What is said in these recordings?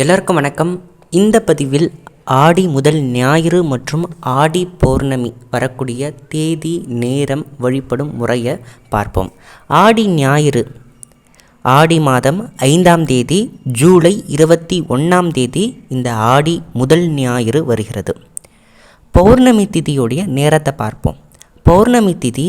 எல்லாருக்கும் வணக்கம். இந்த பதிவில் ஆடி முதல் ஞாயிறு மற்றும் ஆடி பௌர்ணமி வரக்கூடிய தேதி நேரம் வழிபடும் முறையை பார்ப்போம். ஆடி ஞாயிறு ஆடி மாதம் ஐந்தாம் தேதி ஜூலை இருபத்தி ஒன்றாம் தேதி இந்த ஆடி முதல் ஞாயிறு வருகிறது. பௌர்ணமி திதியுடைய நேரத்தை பார்ப்போம். பௌர்ணமி திதி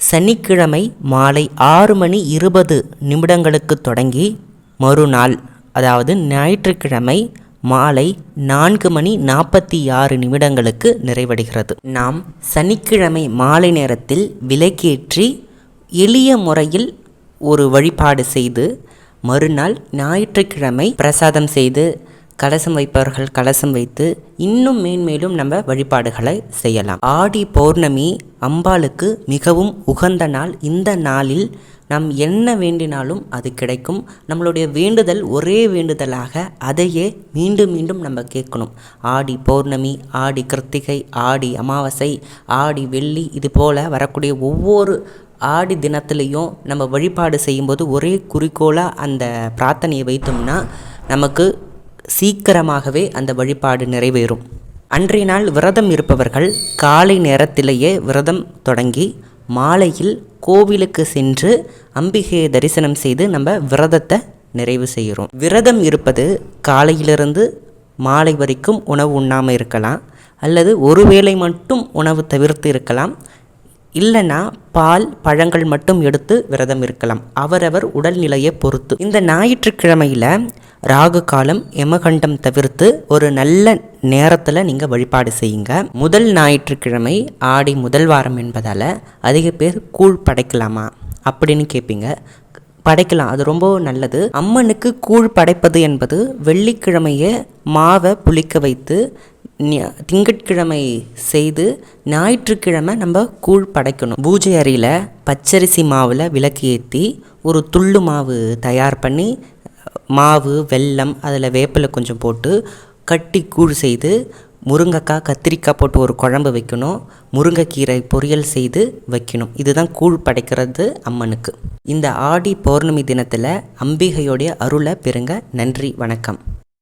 சனிக்கிழமை மாலை ஆறு மணி இருபது நிமிடங்களுக்கு தொடங்கி மறுநாள் அதாவது ஞாயிற்றுக்கிழமை மாலை நான்கு மணி நாற்பத்தி ஆறு நிமிடங்களுக்கு நிறைவடைகிறது. நாம் சனிக்கிழமை மாலை நேரத்தில் விலக்கேற்றி எளிய முறையில் ஒரு வழிபாடு செய்து மறுநாள் ஞாயிற்றுக்கிழமை பிரசாதம் செய்து கலசம் வைப்பவர்கள் கலசம் வைத்து இன்னும் மேன்மேலும் நம்ம வழிபாடுகளை செய்யலாம். ஆடி பௌர்ணமி அம்பாளுக்கு மிகவும் உகந்த நாள். இந்த நாளில் நாம் என்ன வேண்டினாலும் அது கிடைக்கும். நம்மளுடைய வேண்டுதல் ஒரே வேண்டுதலாக அதையே மீண்டும் மீண்டும் நம்ம கேட்கணும். ஆடி பௌர்ணமி ஆடி கிருத்திகை ஆடி அமாவாசை ஆடி வெள்ளி இது போல் வரக்கூடிய ஒவ்வொரு ஆடி தினத்துலேயும் நம்ம வழிபாடு செய்யும்போது ஒரே குறிக்கோளாக அந்த பிரார்த்தனையை வைத்தோம்னா நமக்கு சீக்கிரமாகவே அந்த வழிபாடு நிறைவேறும். அன்றைய நாள் விரதம் இருப்பவர்கள் காலை நேரத்திலேயே விரதம் தொடங்கி மாலையில் கோவிலுக்கு சென்று அம்பிகையை தரிசனம் செய்து நம்ம விரதத்தை நிறைவு செய்கிறோம். விரதம் இருப்பது காலையிலிருந்து மாலை வரைக்கும் உணவு உண்ணாமல் இருக்கலாம் அல்லது ஒரு வேளை மட்டும் உணவு தவிர்த்து இருக்கலாம் இல்லைன்னா பால் பழங்கள் மட்டும் எடுத்து விரதம் இருக்கலாம். அவரவர் உடல்நிலையை பொறுத்து. இந்த ஞாயிற்றுக்கிழமையில் ராகு காலம் யமகண்டம் தவிர்த்து ஒரு நல்ல நேரத்தில் நீங்கள் வழிபாடு செய்யுங்க. முதல் ஞாயிற்றுக்கிழமை ஆடி முதல் வாரம் என்பதால் அதிக பேர் கூழ் படைக்கலாமா அப்படின்னு கேட்பீங்க படைக்கலாம் அது ரொம்ப நல்லது. அம்மனுக்கு கூழ் படைப்பது என்பது வெள்ளிக்கிழமையே மாவை புளிக்க வைத்து திங்கட்கிழமை செய்து ஞாயிற்றுக்கிழமை நம்ம கூழ் படைக்கணும். பூஜை அறையில் பச்சரிசி மாவில் விளக்கு ஏற்றி ஒரு துள்ளு மாவு தயார் பண்ணி மாவு வெல்லம் அதில் வேப்பிலை கொஞ்சம் போட்டு கட்டி கூழ் செய்து முருங்கைக்காய் கத்திரிக்காய் போட்டு ஒரு குழம்பு வைக்கணும். முருங்கைக்கீரை பொரியல் செய்து வைக்கணும். இதுதான் கூழ் படைக்கிறது அம்மனுக்கு. இந்த ஆடி பௌர்ணமி தினத்தில் அம்பிகையோடைய அருளை பெறுங்க. நன்றி வணக்கம்.